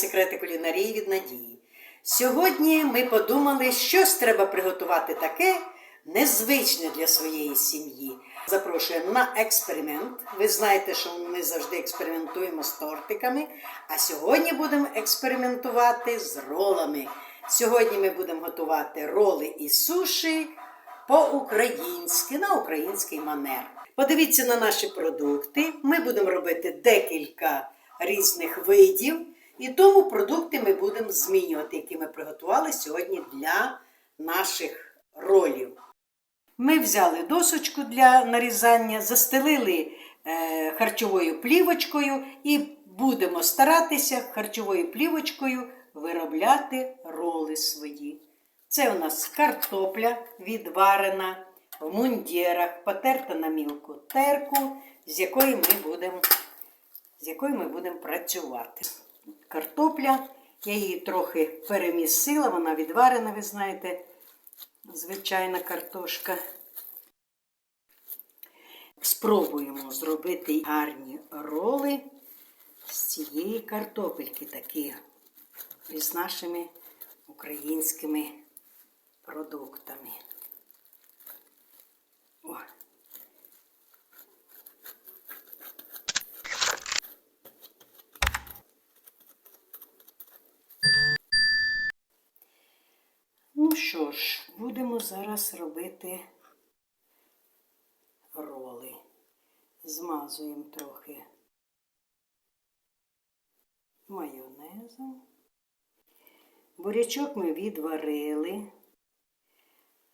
Секрети кулінарії від Надії. Сьогодні ми подумали, щось треба приготувати таке незвичне для своєї сім'ї. Запрошуємо на експеримент. Ви знаєте, що ми завжди експериментуємо з тортиками, а сьогодні будемо експериментувати з ролами. Сьогодні ми будемо готувати роли і суші по-українськи, на український манер. Подивіться на наші продукти. Ми будемо робити декілька різних видів, і тому продукти ми будемо змінювати, які ми приготували сьогодні для наших ролів. Ми взяли досочку для нарізання, застелили е, харчовою плівочкою і будемо старатися харчовою плівочкою виробляти роли свої. Це у нас картопля відварена в мундірах, потерта на мілку терку, з якою ми будемо, з якою ми будемо працювати. Картопля, я її трохи перемісила, вона відварена, ви знаєте, звичайна картошка. Спробуємо зробити гарні роли з цієї картопельки, такі із нашими українськими продуктами. О. що ж, будемо зараз робити роли. Змазуємо трохи майонезом. Бурячок ми відварили.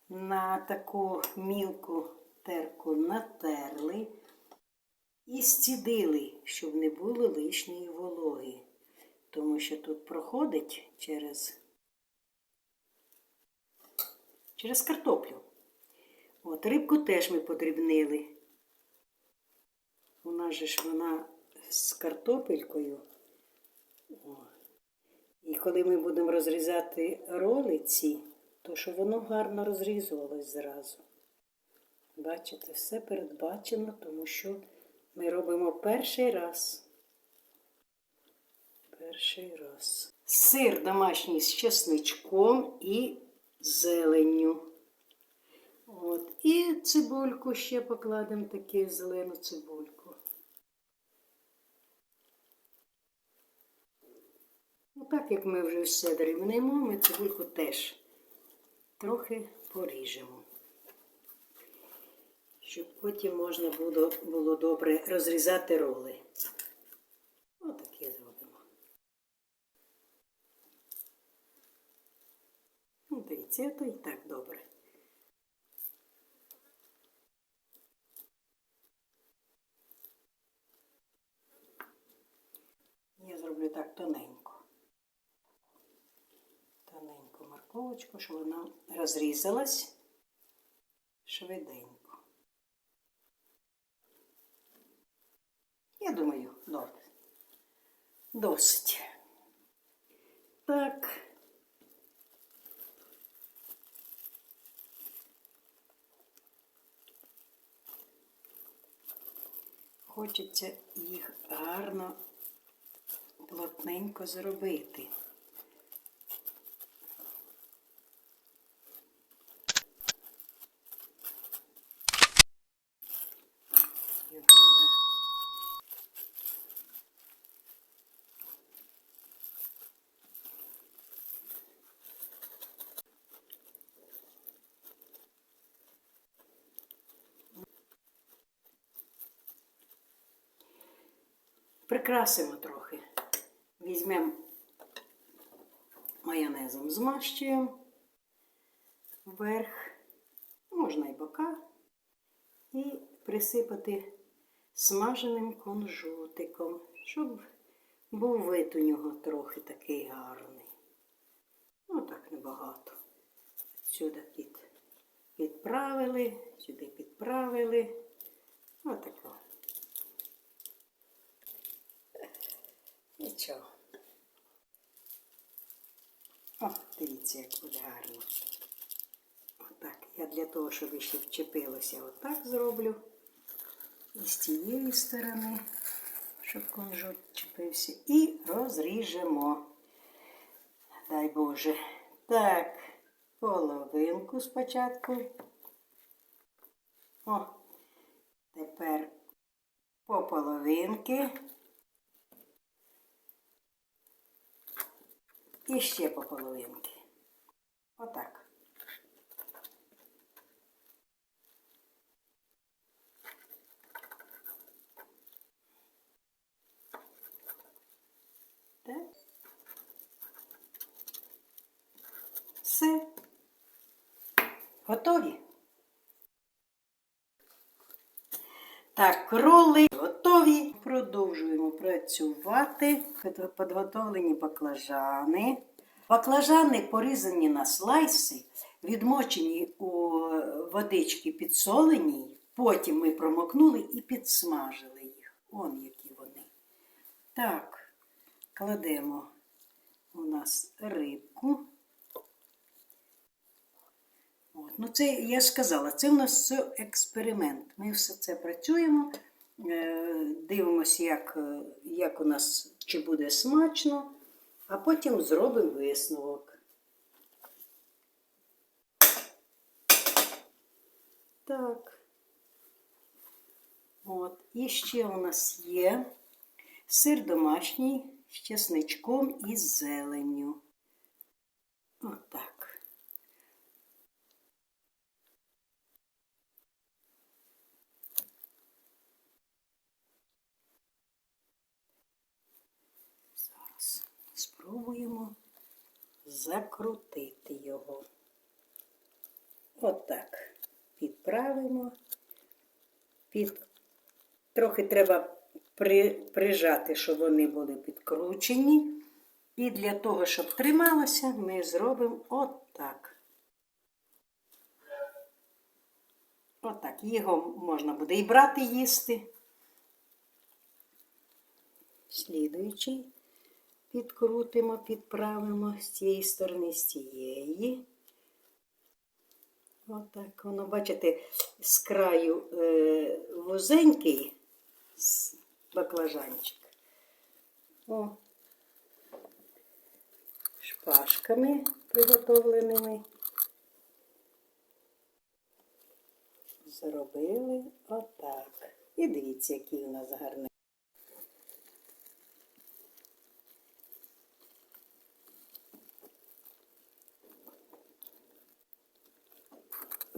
На таку мілку терку натерли і стідили, щоб не було лишньої вологи. Тому що тут проходить через, через картоплю. От рибку теж ми подрібнили. У нас же ж вона з картопелькою. О. І коли ми будемо розрізати роли ці, то щоб воно гарно розрізувалось зразу. Бачите, все передбачено, тому що ми робимо перший раз. Перший раз. Сир домашній з чесничком і зеленню. От. І цибульку ще покладемо таку зелену цибульку. Ну, так як ми вже все дрібнемо, ми цибульку теж трохи поріжемо. Щоб потім можна було добре розрізати роли. Отакі зробимо. Дивіться, то і так добре. Я зроблю так тоненько. Тоненьку морковочку, щоб вона розрізалась швиденько. Я думаю, добре. Досить. Так. Хочеться їх гарно плотненько зробити. Його треба Прикрасимо трохи. Візьмемо майонезом, змащуємо вверх, можна і бока, і присипати смаженим кунжутиком, щоб був вид у нього трохи такий гарний. Ну так небагато. Сюди під, підправили, сюди підправили. Отако. Нічого. О, дивіться, як буде гарно. Отак. Я для того, щоб ще вчепилося, отак зроблю. І з тієї сторони, щоб кунжут чіпився. І розріжемо. Дай Боже. Так, половинку спочатку. О, тепер по половинки. І ще по половинки. Отак. Так. Все. Готові? Так, роли готові. Працювати. Підготовлені баклажани. Баклажани порізані на слайси, відмочені у водички підсоленій. Потім ми промокнули і підсмажили їх. Он які вони. Так, кладемо у нас рибку. От. Ну, це я ж сказала, це у нас все експеримент. Ми все це працюємо, дивимося, як, е, як у нас чи буде смачно, а потім зробимо висновок. Так. От. І ще у нас є сир домашній з чесничком і зеленню. Отак. Зараз спробуємо закрутити його. Отак. Підправимо. Під... Трохи треба при... прижати, щоб вони були підкручені. І для того, щоб трималося, ми зробимо отак. Отак. Його можна буде і брати їсти. Слідуючий підкрутимо, підправимо з цієї сторони, з цієї. Отак воно, бачите, з краю е, вузенький баклажанчик. О, шпажками приготовленими. Зробили отак. І дивіться, який у нас гарний.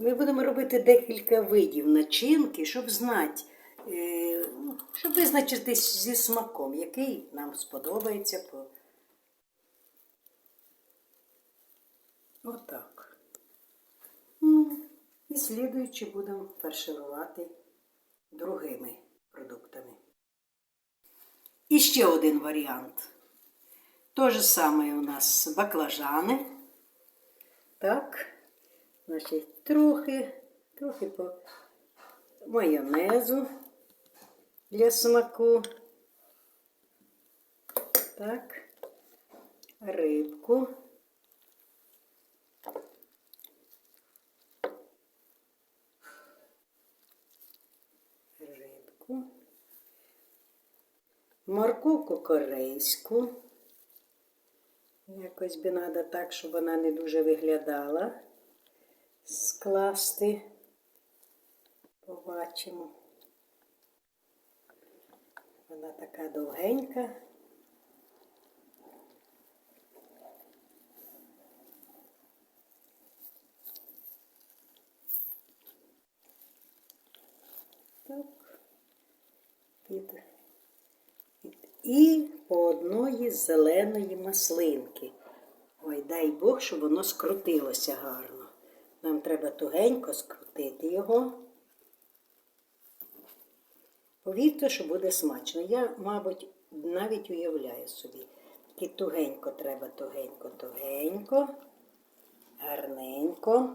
Ми будемо робити декілька видів начинки, щоб знати, е, щоб визначитись зі смаком, який нам сподобається. Отак. Ну, І слідуючи будемо фарширувати другими продуктами. І ще один варіант. Те ж саме у нас баклажани. Так. Значить, трохи, трохи по майонезу для смаку. Так, рибку. Рибку. Морковку корейську. Якось би треба так, щоб вона не дуже виглядала скласти. Побачимо. Вона така довгенька. Так. Під, під. І по одної зеленої маслинки. Ой, дай Бог, щоб воно скрутилося гарно. Треба тугенько скрутити його. Повірте, що буде смачно. Я, мабуть, навіть уявляю собі. І тугенько треба, тугенько, тугенько, гарненько.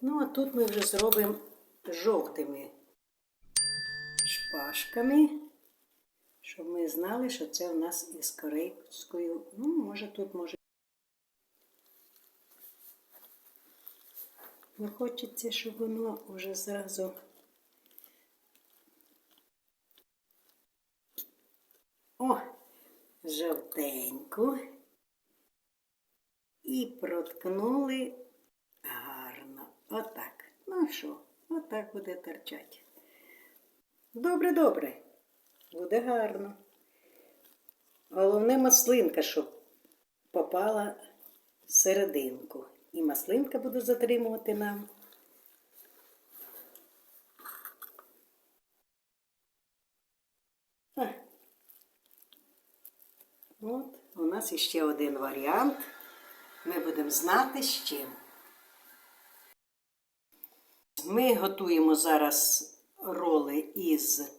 Ну, а тут ми вже зробимо жовтими шпажками, щоб ми знали, що це у нас із корейською. Ну, може, тут може. але хочеться, щоб воно вже зразу о, жовтеньку. І проткнули гарно. Отак. Ну що, отак буде торчати. Добре, добре, буде гарно. Головне маслинка, щоб попала в серединку. І маслинка буде затримувати нам. От, у нас іще один варіант. Ми будемо знати з чим. Ми готуємо зараз роли із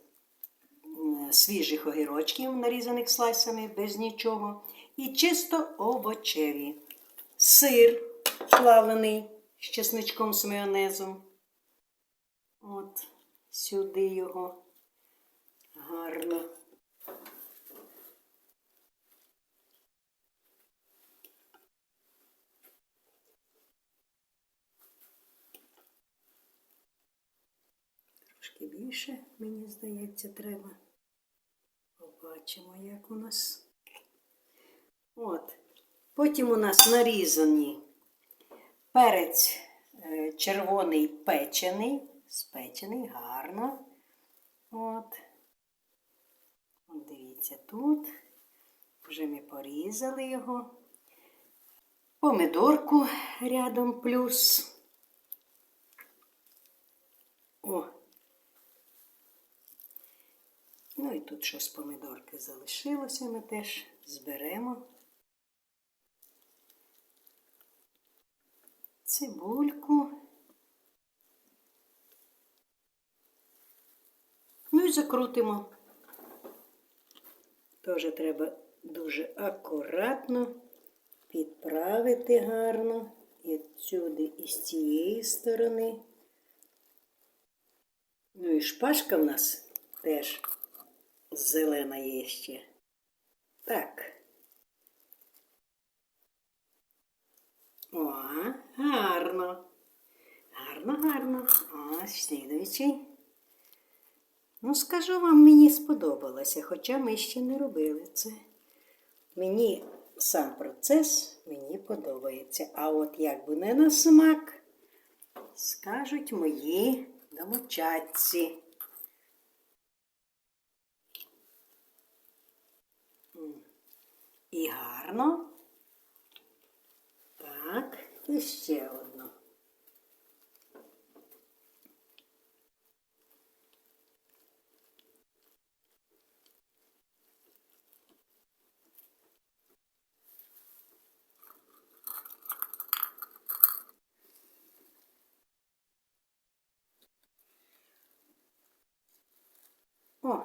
свіжих огірочків, нарізаних слайсами, без нічого. І чисто овочеві. Сир плавлений з чесничком з майонезом. От сюди його гарно. Трошки більше, мені здається, треба. Побачимо, як у нас. От. Потім у нас нарізані перець е, червоний печений, спечений, гарно. От. Дивіться тут. Вже ми порізали його. Помидорку рядом плюс. О. Ну і тут щось помидорки залишилося, ми теж зберемо. Цибульку. Ну і закрутимо. Теж треба дуже акуратно підправити гарно. І сюди, і з цієї сторони. Ну і шпажка в нас теж зелена є ще. Так. О, гарно. Гарно, гарно. Ось слідуючий. Ну, скажу вам, мені сподобалося, хоча ми ще не робили це. Мені сам процес мені подобається. А от як би не на смак, скажуть мої домочадці. І гарно. І ще одну. О!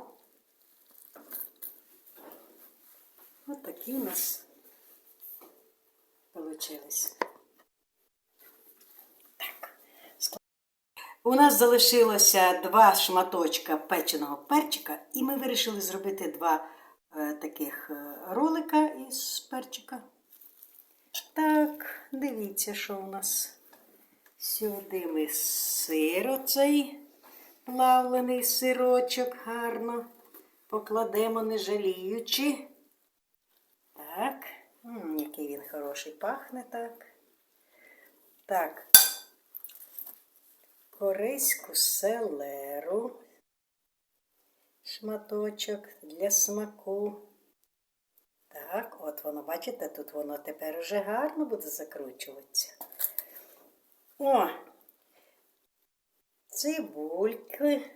От такі у нас получились. У нас залишилося два шматочка печеного перчика, і ми вирішили зробити два е, таких е, ролика із перчика. Так, дивіться, що у нас. Сюди ми сир оцей плавлений сирочок гарно покладемо, не жаліючи. Так, М, який він хороший пахне так. Так. Корейську селеру. Шматочок для смаку. Так, от воно, бачите, тут воно тепер уже гарно буде закручуватися. О! Цибульки.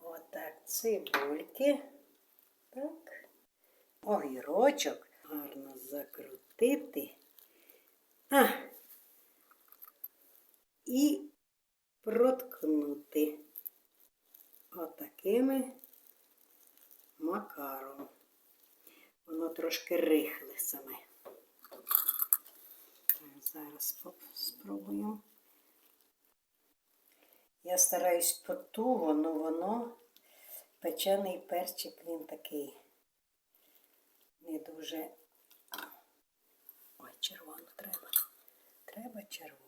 Отак, цибульки. Так. Огірочок гарно закрутити. А. І проткнути отакими макаром. Воно трошки рихле саме. Зараз спробуємо. Я стараюсь потуго, але воно печений перчик, він такий не дуже. Ой, червоно треба. Треба червоно.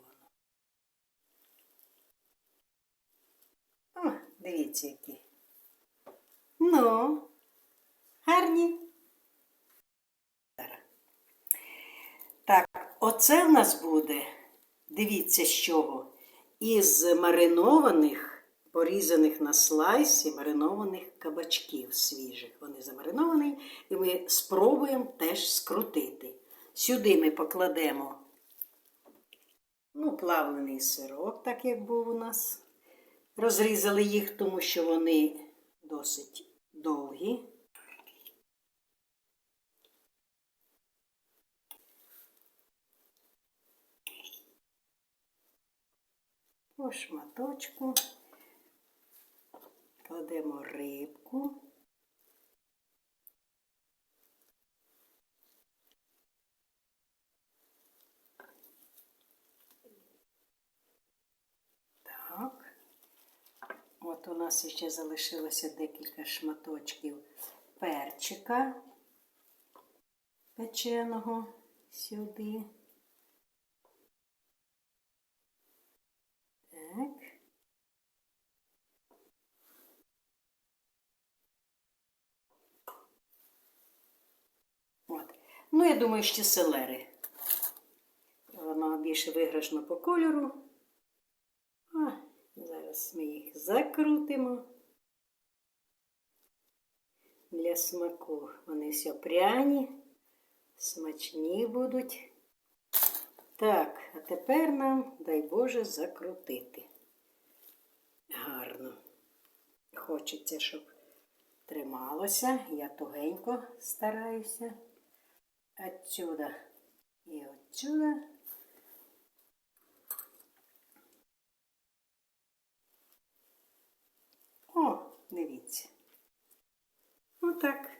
О, дивіться які. Ну, Гарні. Так, оце в нас буде, дивіться з чого, із маринованих, порізаних на слайси, маринованих кабачків свіжих. Вони замариновані, і ми спробуємо теж скрутити. Сюди ми покладемо ну, плавлений сирок, так як був у нас. Розрізали їх, тому що вони досить довгі. По шматочку кладемо рибку. Так. От у нас ще залишилося декілька шматочків перчика печеного сюди. Так. От. Ну, я думаю, ще селери. Воно більше виграшно по кольору. Зараз ми їх закрутимо. Для смаку вони все пряні, смачні будуть. Так, а тепер нам, дай Боже, закрутити. Гарно. Хочеться, щоб трималося. Я тугенько стараюся. Отсюда і отсюда. О, дивіться. Отак.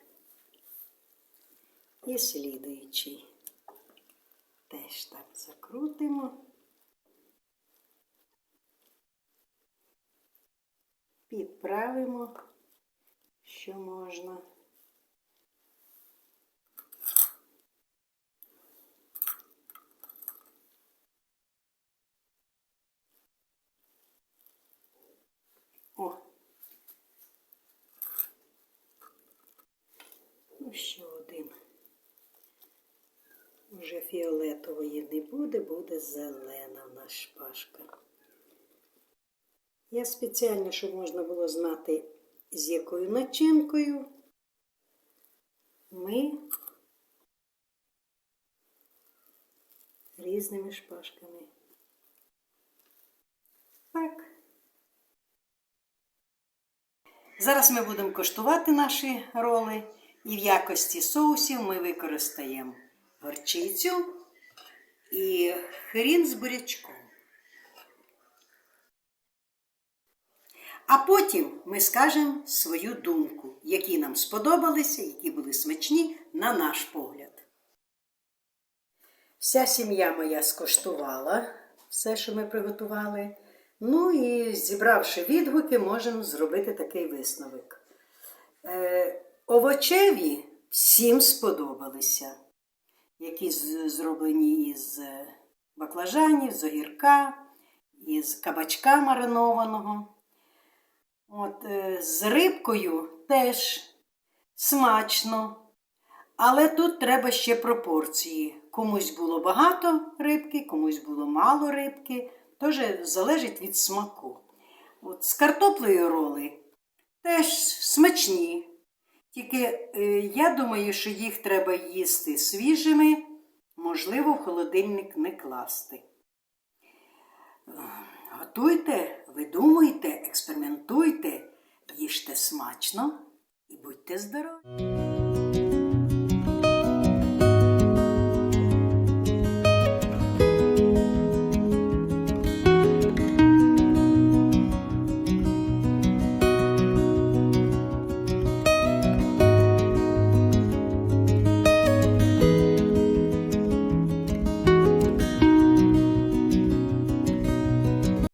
І слідуючий. Теж так закрутимо. Підправимо, що можна. О. Ну, ще один. Вже фіолетової не буде, буде зелена в нас шпажка. Я спеціально, щоб можна було знати, з якою начинкою ми різними шпажками. Так. Зараз ми будемо коштувати наші роли, і в якості соусів ми використаємо горчицю і хрін з бурячком. А потім ми скажемо свою думку, які нам сподобалися, які були смачні на наш погляд. Вся сім'я моя скоштувала все, що ми приготували. Ну і зібравши відгуки, можемо зробити такий висновок. Е, овочеві всім сподобалися, які зроблені із е, баклажанів, з огірка, із кабачка маринованого. От, е, з рибкою теж смачно. Але тут треба ще пропорції. Комусь було багато рибки, комусь було мало рибки. Тож залежить від смаку. От з картоплею роли теж смачні. Тільки е, я думаю, що їх треба їсти свіжими, можливо, в холодильник не класти. Готуйте, видумуйте, експериментуйте, їжте смачно і будьте здорові!